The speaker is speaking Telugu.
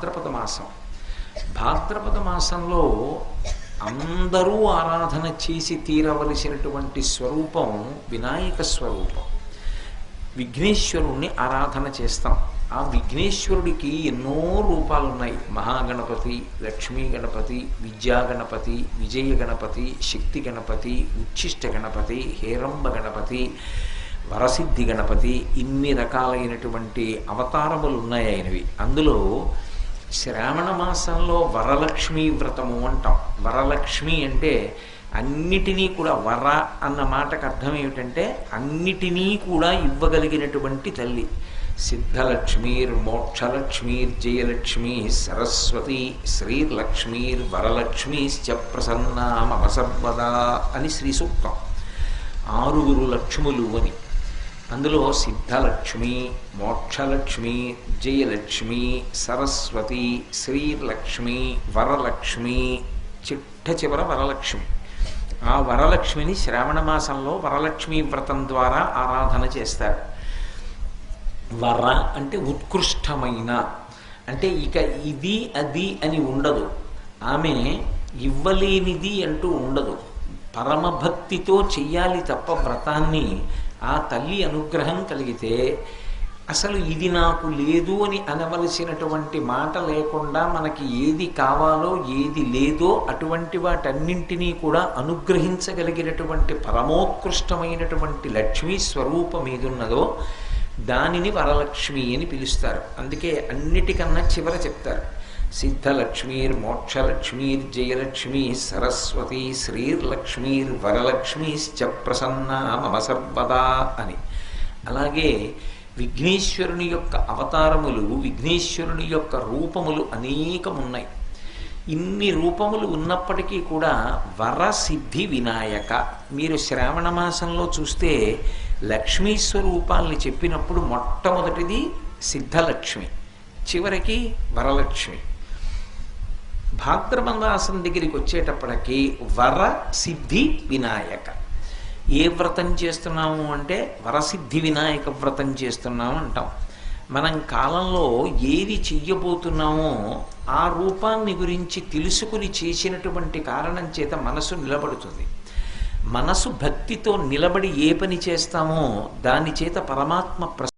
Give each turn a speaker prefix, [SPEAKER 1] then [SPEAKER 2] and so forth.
[SPEAKER 1] భాద్రపద మాసం. భాద్రపద మాసంలో అందరూ ఆరాధన చేసి తీరవలసినటువంటి స్వరూపం వినాయక స్వరూపం. విఘ్నేశ్వరుణ్ణి ఆరాధన చేస్తాం. ఆ విఘ్నేశ్వరుడికి ఎన్నో రూపాలు ఉన్నాయి మహాగణపతి లక్ష్మీ గణపతి విద్యా గణపతి విజయ గణపతి శక్తి గణపతి ఉచ్ఛిష్ట గణపతి హేరంబ గణపతి వరసిద్ధి గణపతి ఇన్ని రకాలైనటువంటి అవతారములు ఉన్నాయి ఆయనవి. అందులో శ్రావణ మాసంలో వరలక్ష్మీ వ్రతము అంటాం. వరలక్ష్మి అంటే అన్నిటినీ కూడా వర అన్న మాటకు అర్థం ఏమిటంటే అన్నిటినీ కూడా ఇవ్వగలిగినటువంటి తల్లి. సిద్ధలక్ష్మీర్ మోక్షలక్ష్మీర్ జయలక్ష్మి సరస్వతి శ్రీలక్ష్మీర్ వరలక్ష్మీశ్చ ప్రసన్నామవసర్వదా అని శ్రీ సూక్తం. ఆరుగురు లక్ష్ములు అని. అందులో సిద్ధలక్ష్మి మోక్షలక్ష్మి జయలక్ష్మి సరస్వతి శ్రీలక్ష్మి వరలక్ష్మి చిట్ట చివర వరలక్ష్మి. ఆ వరలక్ష్మిని శ్రావణ మాసంలో వరలక్ష్మి వ్రతం ద్వారా ఆరాధన చేస్తారు. వర అంటే ఉత్కృష్టమైన అంటే ఇక ఇది అది అని ఉండదు. ఆమె ఇవ్వలేనిది అంటూ ఉండదు. పరమభక్తితో చెయ్యాలి తప్ప వ్రతాన్ని ఆ తల్లి అనుగ్రహం కలిగితే అసలు ఇది నాకు లేదు అని అనవలసినటువంటి మాట లేకుండా మనకి ఏది కావాలో ఏది లేదో అటువంటి వాటన్నింటినీ కూడా అనుగ్రహించగలిగినటువంటి పరమోత్కృష్టమైనటువంటి లక్ష్మీ స్వరూపం ఏదున్నదో దానిని వరలక్ష్మి అని పిలుస్తారు. అందుకే అన్నిటికన్నా చివర చెప్తారు. సిద్ధలక్ష్మీర్ మోక్షలక్ష్మీర్ జయలక్ష్మీ సరస్వతి శ్రీర్లక్ష్మీర్ వరలక్ష్మీశ్చ ప్రసన్న మమ సర్వదా అని. అలాగే విఘ్నేశ్వరుని యొక్క అవతారములు విఘ్నేశ్వరుని యొక్క రూపములు అనేకమున్నాయి. ఇన్ని రూపములు ఉన్నప్పటికీ కూడా వరసిద్ధి వినాయక. మీరు శ్రావణ మాసంలో చూస్తే లక్ష్మీశ్వరూపాల్ని చెప్పినప్పుడు మొట్టమొదటిది సిద్ధలక్ష్మి. చివరికి వరలక్ష్మి. భాద్రపదాసం దగ్గరికి వచ్చేటప్పటికి వర సిద్ధి వినాయక. ఏ వ్రతం చేస్తున్నాము అంటే వరసిద్ధి వినాయక వ్రతం చేస్తున్నాము అంటాం. మనం కాలంలో ఏది చెయ్యబోతున్నామో ఆ రూపాన్ని గురించి తెలుసుకుని చేసినటువంటి కారణం చేత మనసు నిలబడుతుంది. మనసు భక్తితో నిలబడి ఏ పని చేస్తామో దాని చేత పరమాత్మ ప్ర